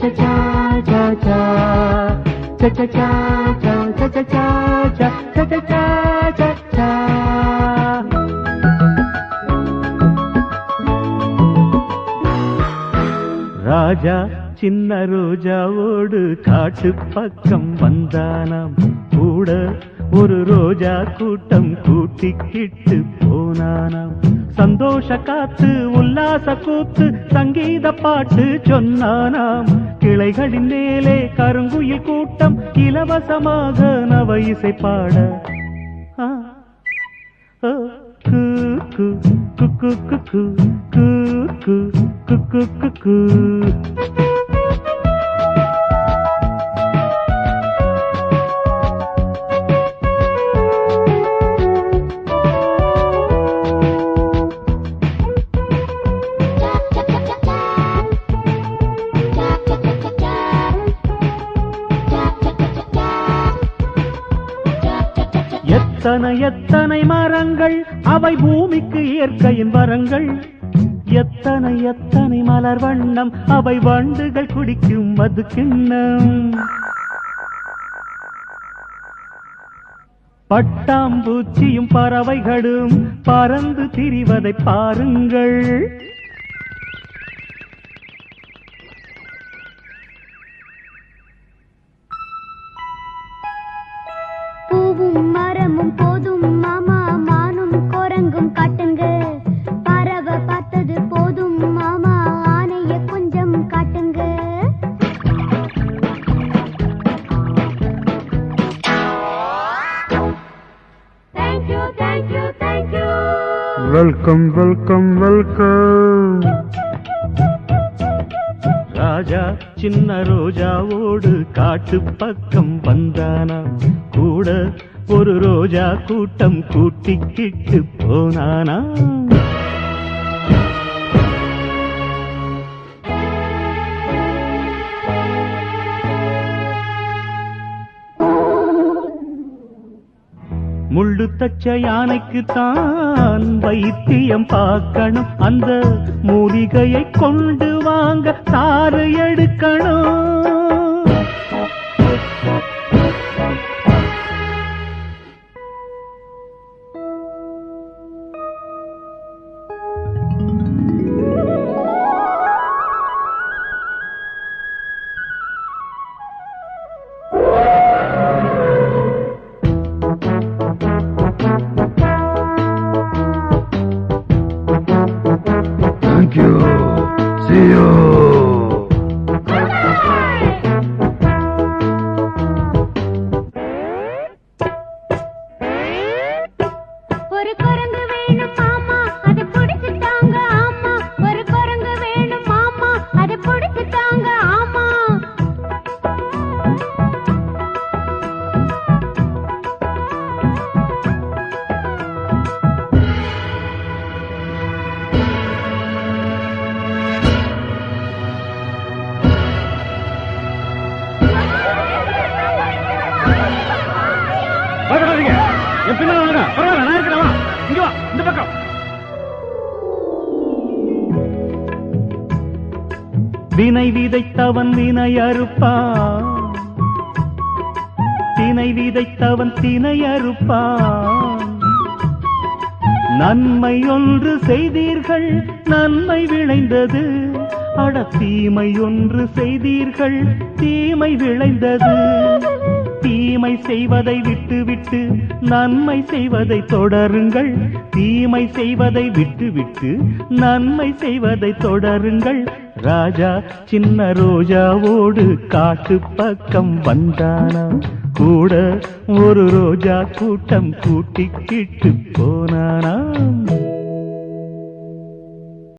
cha cha cha cha cha cha cha cha cha cha cha cha cha cha cha cha cha cha ராஜா சின்ன ரோஜாவோடு காட்டு பக்கம் வந்தானாம் கூட ஒரு ரோஜா கூட்டம் கூட்டிக்கிட்டு போனானாம் சந்தோஷ காத்து உல்லாச கூத்து சங்கீத பாட்டு சொன்னானாம் கிளைகளின் மேலே கருங்குயில் கூட்டம் இலவசமாக நவ இசை பாட குக்கு குக்கு குக்கு குக்கு குக்கு குக்கு எத்தனை எத்தனை மரங்கள்? அவை பூமிக்கு இயற்கையின் வரங்கள். எத்தனை எத்தனை மலர் வண்ணம்? அவை வண்டுகள் குடிக்கும் மது கிண்ணம். பட்டாம்பூச்சியும் பறவைகளும் பறந்து திரிவதை பாருங்கள். கொஞ்சம் காட்டுங்க. பறவை பார்த்தது போதும் மாமா. ஆனைய கொஞ்சம் காட்டுங்க. வெல்கம் வெல்கம் வெல்கம் ராஜா சின்ன ரோஜாவோடு காட்டு பக்கம் வந்தானா? கூட ஒரு ரோஜா கூட்டம் கூட்டிக்கிட்டு போனானா? முள்ளு தச்ச யானைக்கு தான் வைத்தியம் பார்க்கணும். அந்த மூலிகையை கொண்டு வாங்க சாறு எடுக்கணும். See you. ஒரு பயப்படாதீங்க என் பின்னால வாங்க. பரவாயில்ல நான் இருக்கிறேன் வா. இங்க வா இந்த பக்கம். வினை விதைத்தவன் வினை அறுப்பான். தினை விதைத்தவன் தினை அறுப்பான். நன்மை ஒன்று செய்தீர்கள் நன்மை விளைந்தது. அட தீமை ஒன்று செய்தீர்கள் தீமை விளைந்தது. தீமை செய்வதை விட்டுவிட்டு நன்மை செய்வதை தொடருங்கள். தீமை செய்வதை விட்டுவிட்டு நன்மை செய்வதை தொடருங்கள். ராஜா சின்ன ரோஜாவோடு காட்டு பக்கம் வந்தானா? கூட ஒரு ரோஜா கூட்டம் கூட்டிக்கிட்டு போனானா?